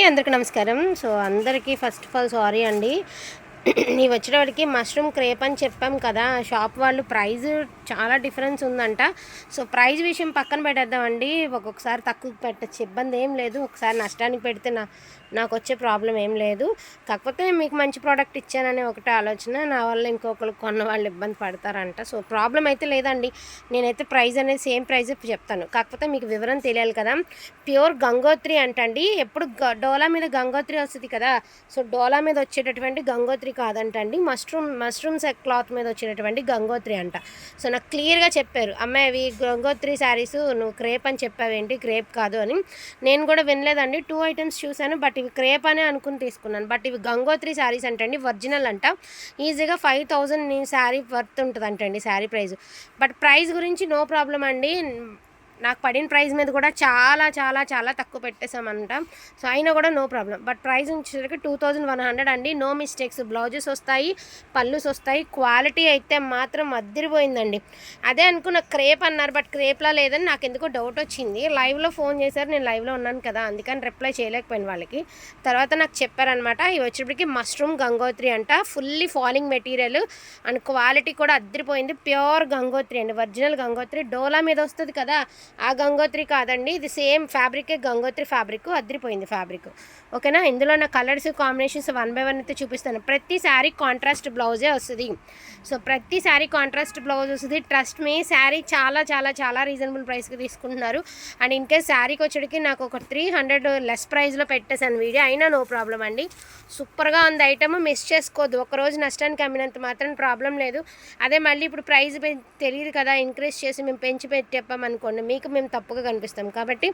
అందరికీ నమస్కారం. సో అందరికీ ఫస్ట్ ఆఫ్ ఆల్ సారీ అండి. ఇవి వచ్చేటప్పటికి మష్రూమ్ క్రేప్ అని చెప్పాం కదా షాప్ వాళ్ళు ప్రైస్ చాలా డిఫరెన్స్ ఉందంట. సో ప్రైస్ విషయం పక్కన పెట్టేద్దామండి. ఒక్కొక్కసారి తక్కువ పెట్టచ్చు ఇబ్బంది ఏం లేదు. ఒకసారి నష్టానికి పెడితే నా నాకు వచ్చే ప్రాబ్లం ఏం లేదు. కాకపోతే మీకు మంచి ప్రోడక్ట్ ఇచ్చాననే ఒకటే ఆలోచన నా వల్ల ఇంకొకరు కొన్న వాళ్ళు ఇబ్బంది పడతారంట. సో ప్రాబ్లం అయితే లేదండి. నేనైతే ప్రైస్ అనేది సేమ్ ప్రైస్ చెప్తాను. కాకపోతే మీకు వివరం తెలియాలి కదా. ప్యూర్ గంగోత్రి అంటండి. ఎప్పుడు డోలా మీద గంగోత్రి వస్తుంది కదా. సో డోలా మీద వచ్చేటటువంటి గంగోత్రి కాదంటండి. మష్రూమ్ మష్రూమ్స్ క్లాత్ మీద వచ్చినటువంటి గంగోత్రి అంట. సో నాకు క్లియర్గా చెప్పారు. అమ్మాయి అవి గంగోత్రి శారీస్ నువ్వు క్రేప్ అని చెప్పావేంటి? క్రేప్ కాదు అని. నేను కూడా వినలేదండి. టూ ఐటమ్స్ చూశాను బట్ ఇవి క్రేప్ అనే అనుకుని తీసుకున్నాను. బట్ ఇవి గంగోత్రి శారీస్ అంటండి ఒరిజినల్ అంట. ఈజీగా ఫైవ్ థౌజండ్ నీ శారీ వర్త్ ఉంటుంది అంటండి శారీ ప్రైస్ బట్ ప్రైస్ గురించి నో ప్రాబ్లం అండి. నాకు పడిన ప్రైస్ మీద కూడా చాలా చాలా చాలా తక్కువ పెట్టేసామంట సో అయినా కూడా నో ప్రాబ్లం. బట్ ప్రైస్ వచ్చేసరికి టూ థౌజండ్ వన్ హండ్రెడ్ అండి. No mistakes. బ్లౌజెస్ వస్తాయి పళ్ళుస్ వస్తాయి క్వాలిటీ అయితే మాత్రం అద్దరిపోయిందండి. అదే అనుకున్న క్రేప్ అన్నారు బట్ క్రేప్లా లేదని నాకు ఎందుకో డౌట్ వచ్చింది. లైవ్లో ఫోన్ చేశారు నేను లైవ్లో ఉన్నాను కదా అందుకని రిప్లై చేయలేకపోయిన వాళ్ళకి. తర్వాత నాకు చెప్పారనమాట ఇవి వచ్చేప్పటికి మష్రూమ్ గంగోత్రి అంట fully falling material and quality కూడా అద్దరిపోయింది. ప్యూర్ గంగోత్రి అండి ఒరిజినల్ గంగోత్రి. డోలా మీద వస్తుంది కదా ఆ గంగోత్రి కాదండి ఇది సేమ్ ఫ్యాబ్రికే గంగోత్రి ఫ్యాబ్రిక్ అద్రిపోయింది ఫ్యాబ్రిక్. ఓకేనా? ఇందులో నా colours combinations one by one అయితే చూపిస్తాను. ప్రతి శారీ కాంట్రాస్ట్ బ్లౌజే వస్తుంది. సో ప్రతి శారీ కాంట్రాస్ట్ బ్లౌజ్ వస్తుంది. ట్రస్ట్ మీ శారీ చాలా చాలా చాలా రీజనబుల్ ప్రైస్కి తీసుకుంటున్నారు. అండ్ ఇన్ కేస్ శారీకి వచ్చేటికి నాకు ఒక త్రీ హండ్రెడ్ లెస్ ప్రైస్లో పెట్టేశాను వీడియో. అయినా నో ప్రాబ్లం అండి. సూపర్గా ఉంది ఐటమ్ మిస్ చేసుకోవద్దు ఒకరోజు నష్టానికి అమ్మినంత మాత్రం ప్రాబ్లం లేదు. అదే మళ్ళీ ఇప్పుడు ప్రైస్ తెలియదు కదా ఇంక్రీజ్ చేసి మేము పెంచి పెట్టి మీకు మీకు మేము తప్పుగా కనిపిస్తాం. కాబట్టి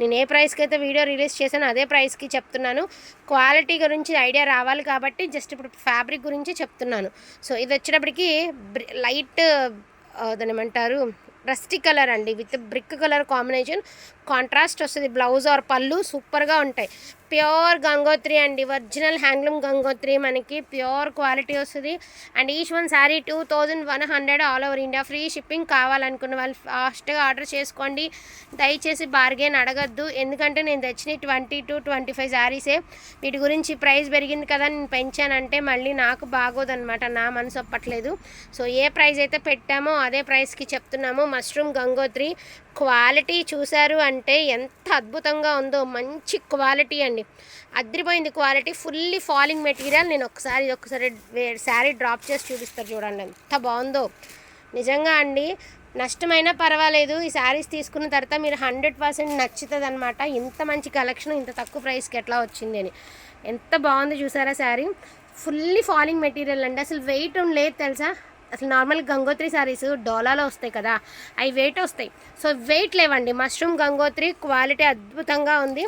నేను ఏ ప్రైస్కి అయితే వీడియో రిలీజ్ చేశానో అదే ప్రైస్కి చెప్తున్నాను. క్వాలిటీ గురించి ఐడియా రావాలి కాబట్టి జస్ట్ ఇప్పుడు ఫ్యాబ్రిక్ గురించి చెప్తున్నాను. సో ఇది వచ్చేటప్పటికి లైట్ దాని ఏమంటారు? రస్టీ కలర్ అండి. With brick colour combination contrast వస్తుంది. బ్లౌజ్ ఆర్ పళ్ళు సూపర్గా ఉంటాయి. ప్యూర్ గంగోత్రి అండి. ఒరిజినల్ హ్యాండ్లూమ్ గంగోత్రి మనకి ప్యూర్ క్వాలిటీ వస్తుంది. And each one sari two thousand one hundred all over India. Free shipping కావాలనుకున్న వాళ్ళు ఫాస్ట్గా ఆర్డర్ చేసుకోండి. దయచేసి బార్గెన్ అడగద్దు. ఎందుకంటే నేను తెచ్చిన ట్వంటీ టు ట్వంటీ ఫైవ్ శారీసే. వీటి గురించి ప్రైస్ పెరిగింది కదా నేను పెంచానంటే మళ్ళీ నాకు బాగోదన్నమాట. నా మనసు ఒప్పట్లేదు. సో ఏ ప్రైస్ అయితే పెట్టామో అదే ప్రైస్కి చెప్తున్నాము. మష్రూమ్ గంగోత్రి క్వాలిటీ చూశారు అంటే ఎంత అద్భుతంగా ఉందో మంచి క్వాలిటీ అండి. అద్రిపోయింది క్వాలిటీ ఫుల్లీ ఫాలింగ్ మెటీరియల్. నేను ఒకసారి ఒకసారి శారీ డ్రాప్ చేసి చూపిస్తారు చూడండి ఎంత బాగుందో. నిజంగా అండి నష్టమైనా పర్వాలేదు. ఈ శారీస్ తీసుకున్న తర్వాత మీరు హండ్రెడ్ పర్సెంట్ నచ్చుతుంది అనమాట ఇంత మంచి కలెక్షన్ ఇంత తక్కువ ప్రైస్కి ఎట్లా వచ్చింది అని. ఎంత బాగుంది చూసారా శారీ? ఫుల్లీ ఫాలింగ్ మెటీరియల్ అండి. అసలు వెయిట్ లేదు తెలుసా? అసలు నార్మల్ గంగోత్రి శారీస్ డోలాలో వస్తాయి కదా అవి వెయిట్ వస్తాయి. సో వెయిట్ లేవండి. మష్రూమ్ గంగోత్రి క్వాలిటీ అద్భుతంగా ఉంది.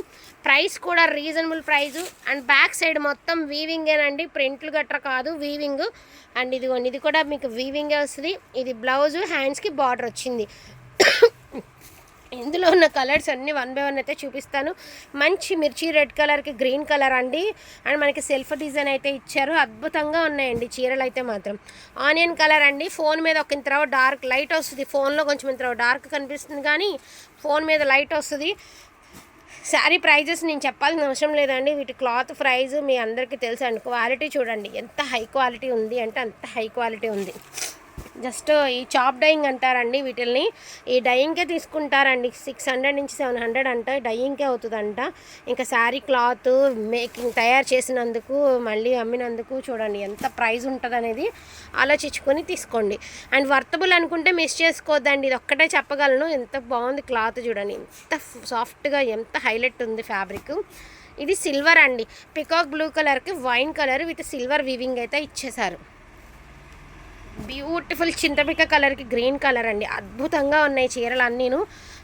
ప్రైస్ కూడా reasonable price and back side మొత్తం వీవింగేనండి ప్రింట్లు గట్రా కాదు వీవింగ్ అండ్ ఇదిగోండి ఇది కూడా మీకు వీవింగే వస్తుంది. ఇది బ్లౌజ్ హ్యాండ్స్కి బార్డర్ వచ్చింది. ఇందులో ఉన్న కలర్స్ అన్నీ వన్ బై వన్ అయితే చూపిస్తాను. మంచి మిర్చి రెడ్ కలర్కి గ్రీన్ కలర్ అండి. అండ్ మనకి సెల్ఫ్ డిజైన్ అయితే ఇచ్చారు. అద్భుతంగా ఉన్నాయండి చీరలు అయితే మాత్రం. ఆనియన్ కలర్ అండి. ఫోన్ మీద ఒక ఇంత డార్క్ లైట్ వస్తుంది. ఫోన్లో కొంచెం ఇంత డార్క్ కనిపిస్తుంది కానీ ఫోన్ మీద లైట్ వస్తుంది. శారీ ప్రైజెస్ నేను చెప్పాల్సిన అవసరం లేదండి. వీటి క్లాత్ ప్రైజ్ మీ అందరికీ తెలుసు అండి. క్వాలిటీ చూడండి. ఎంత హై క్వాలిటీ ఉంది అంటే అంత హై క్వాలిటీ ఉంది. జస్ట్ ఈ చాప్ డైయింగ్ అంటారండి వీటిల్ని. ఈ డైయింగ్కే తీసుకుంటారండి. సిక్స్ హండ్రెడ్ నుంచి సెవెన్ హండ్రెడ్ అంట. డైయింగ్కే అవుతుందంట. ఇంకా శారీ క్లాత్ మేకింగ్ తయారు చేసినందుకు మళ్ళీ అమ్మినందుకు చూడండి ఎంత ప్రైస్ ఉంటుంది అనేది ఆలోచించుకొని తీసుకోండి. అండ్ వర్తబుల్ అనుకుంటే మిస్ చేసుకోవద్దండి. ఇది ఒక్కటే చెప్పగలను. ఎంత బాగుంది క్లాత్ చూడండి. ఎంత సాఫ్ట్గా ఎంత హైలైట్ ఉంది ఫ్యాబ్రిక్. ఇది సిల్వర్ అండి. పికాక్ బ్లూ కలర్కి wine colour with silver weaving అయితే ఇచ్చేసారు బ్యూటిఫుల్ చింతపిక్క కలర్కి గ్రీన్ కలర్ అండి. అద్భుతంగా ఉన్నాయి చీరలు అన్నీను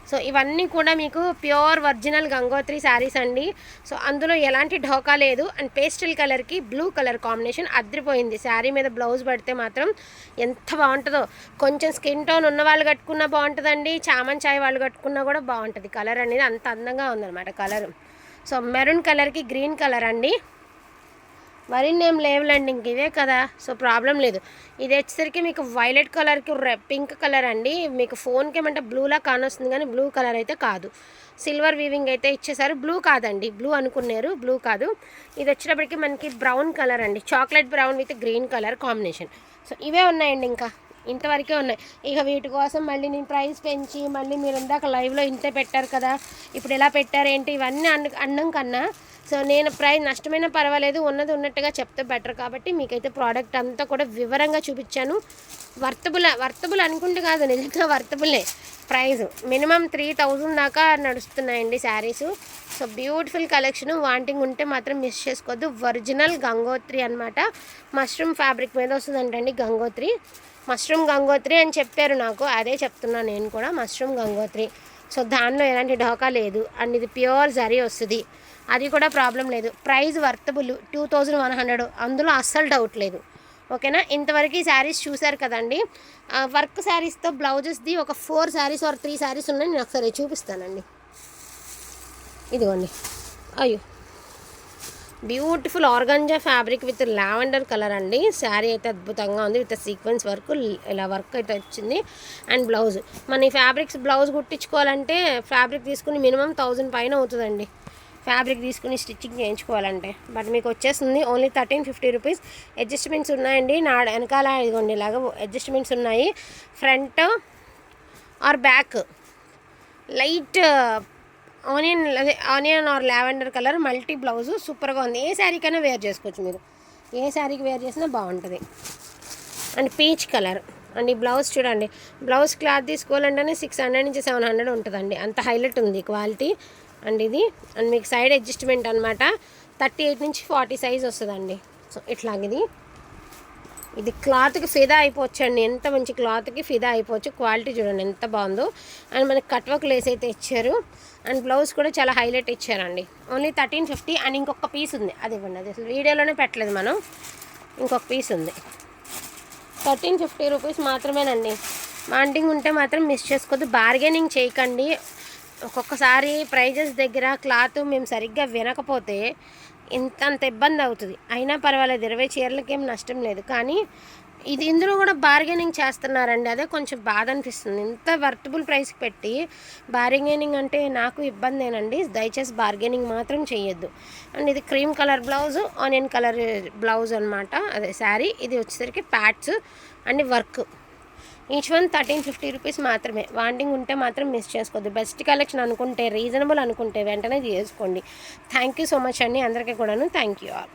సో ఇవన్నీ కూడా మీకు ప్యూర్ ఒరిజినల్ గంగోత్రి శారీస్ అండి. సో అందులో ఎలాంటి ఢోకా లేదు. అండ్ పేస్టల్ కలర్కి బ్లూ కలర్ కాంబినేషన్ అద్రిపోయింది. శారీ మీద బ్లౌజ్ పడితే మాత్రం ఎంత బాగుంటుందో. కొంచెం స్కిన్ టోన్ ఉన్న వాళ్ళు కట్టుకున్నా బాగుంటుందండి. చామన్ చాయ్ వాళ్ళు కట్టుకున్నా కూడా బాగుంటుంది. కలర్ అనేది అంత అందంగా ఉందన్నమాట కలర్ సో మెరూన్ కలర్కి గ్రీన్ కలర్ అండి. మరిన్ని నేమ్ లేవులేండి ఇంక ఇవే కదా. సో ప్రాబ్లం లేదు. ఇది వచ్చేసరికి మీకు వైలెట్ కలర్కి పింక్ కలర్ అండి. మీకు ఫోన్కి ఏమంటే బ్లూలా కానొస్తుంది కానీ బ్లూ కలర్ అయితే కాదు. సిల్వర్ వీవింగ్ అయితే ఇచ్చేసారు. బ్లూ కాదండి. బ్లూ అనుకున్నారు. బ్లూ కాదు. ఇది వచ్చేటప్పటికి మనకి బ్రౌన్ కలర్ అండి. Chocolate brown with green colour combination. So ఇవే ఉన్నాయండి ఇంకా. ఇంతవరకే ఉన్నాయి. ఇక వీటి కోసం మళ్ళీ నేను ప్రైస్ పెంచి మళ్ళీ మీరు ఇందాక లైవ్లో ఇంతే పెట్టారు కదా. ఇప్పుడు ఎలా పెట్టారు ఏంటి ఇవన్నీ అన్న అన్నం కన్నా సో నేను ప్రైస్ నష్టమైనా పర్వాలేదు ఉన్నది ఉన్నట్టుగా చెప్తే బెటర్ కాబట్టి మీకైతే ప్రోడక్ట్ అంతా కూడా వివరంగా చూపించాను. వర్తబుల్ వర్తబుల్ అనుకుంటే కాదు నిజంగా వర్తబులే. ప్రైస్ మినిమం త్రీ థౌజండ్ దాకా నడుస్తున్నాయండి saris. So beautiful collection wanting ఉంటే మాత్రం మిస్ చేసుకోవద్దు. ఒరిజినల్ గంగోత్రి అనమాట మష్రూమ్ ఫ్యాబ్రిక్ మీద వస్తుందంటండి గంగోత్రి. మష్రూమ్ గంగోత్రి అని చెప్పారు నాకు అదే చెప్తున్నాను నేను కూడా మష్రూమ్ గంగోత్రి. సో దానిలో ఎలాంటి ఢోకా లేదు. అండ్ ఇది ప్యూర్ జరీ వస్తుంది. అది కూడా ప్రాబ్లం లేదు. Price worthable two thousand one hundred. అందులో అస్సలు డౌట్ లేదు. ఓకేనా? ఇంతవరకు ఈ శారీస్ చూశారు కదండి. వర్క్ శారీస్తో బ్లౌజెస్ది ఒక four saris or three saris ఉన్నాయి. నేను ఒకసారి చూపిస్తానండి. ఇదిగోండి. అయ్యో! Beautiful organza fabric with lavender colour అండి. శారీ అయితే అద్భుతంగా ఉంది విత్ సీక్వెన్స్ వర్క్ ఇలా వర్క్ అయితే వచ్చింది. అండ్ బ్లౌజ్ మన ఈ ఫ్యాబ్రిక్స్ బ్లౌజ్ కుట్టించుకోవాలంటే ఫ్యాబ్రిక్ తీసుకుని మినిమం థౌజండ్ పైన అవుతుందండి. ఫ్యాబ్రిక్ తీసుకుని స్టిచ్చింగ్ చేయించుకోవాలంటే. బట్ మీకు వచ్చేస్తుంది only thirteen fifty rupees. Adjustments ఉన్నాయండి. నా వెనకాల ఇదిగోండి ఇలాగ అడ్జస్ట్మెంట్స్ ఉన్నాయి. Front or back. Light onion అదే onion or lavender colour multi blouse సూపర్గా ఉంది. ఏ శారీకైనా వేర్ చేసుకోవచ్చు మీరు. ఏ శారీకి వేర్ చేసినా బాగుంటుంది. And peach colour. అండ్ ఈ బ్లౌజ్ చూడండి. బ్లౌజ్ క్లాత్ తీసుకోవాలంటేనే సిక్స్ హండ్రెడ్ నుంచి సెవెన్ హండ్రెడ్ ఉంటుందండి. అంత హైలైట్ ఉంది క్వాలిటీ. అండ్ ఇది అండ్ మీకు సైడ్ అడ్జస్ట్మెంట్ అనమాట థర్టీ ఎయిట్ నుంచి ఫార్టీ సైజ్ వస్తుందండి. సో ఇట్లాగిది ఇది క్లాత్కి ఫిదా అయిపోవచ్చండి. ఎంత మంచి క్లాత్కి ఫిదా అయిపోవచ్చు. క్వాలిటీ చూడండి ఎంత బాగుందో. అండ్ మనకి కట్ వర్క్ లేస్ అయితే ఇచ్చారు. అండ్ బ్లౌజ్ కూడా చాలా హైలైట్ ఇచ్చారండి. ఓన్లీ థర్టీన్ ఫిఫ్టీ అండ్ ఇంకొక పీస్ ఉంది. అది ఇవ్వండి అది అసలు వీడియోలోనే పెట్టలేదు మనం. ఇంకొక పీస్ ఉంది. థర్టీన్ ఫిఫ్టీ రూపీస్ మాత్రమేనండి. వాంటింగ్ ఉంటే మాత్రం మిస్ చేసుకోవద్దు. బార్గెనింగ్ చేయకండి. ఒక్కొక్కసారి ప్రైజెస్ దగ్గర క్లాత్ మేము సరిగ్గా వినకపోతే ఇంత అంత ఇబ్బంది అవుతుంది. అయినా పర్వాలేదు ఇరవై చీరలకేం నష్టం లేదు. కానీ ఇది ఇందులో కూడా బార్గెనింగ్ చేస్తున్నారండి. అదే కొంచెం బాధ అనిపిస్తుంది. ఇంత వర్తబుల్ ప్రైస్కి పెట్టి బార్గెనింగ్ అంటే నాకు ఇబ్బందేనండి. దయచేసి బార్గెనింగ్ మాత్రం చేయొద్దు అండ్ ఇది cream colour blouse onion colour blouse అనమాట అదే శారీ ఇది వచ్చేసరికి pads and work each one thirteen fifty rupees మాత్రమే. వాంటింగ్ ఉంటే మాత్రం మిస్ చేసుకోవద్దు. బెస్ట్ కలెక్షన్ అనుకుంటే రీజనబుల్ అనుకుంటే వెంటనే చేసుకోండి థ్యాంక్ యూ సో మచ్ అండి. అందరికీ కూడాను థ్యాంక్ యూ ఆల్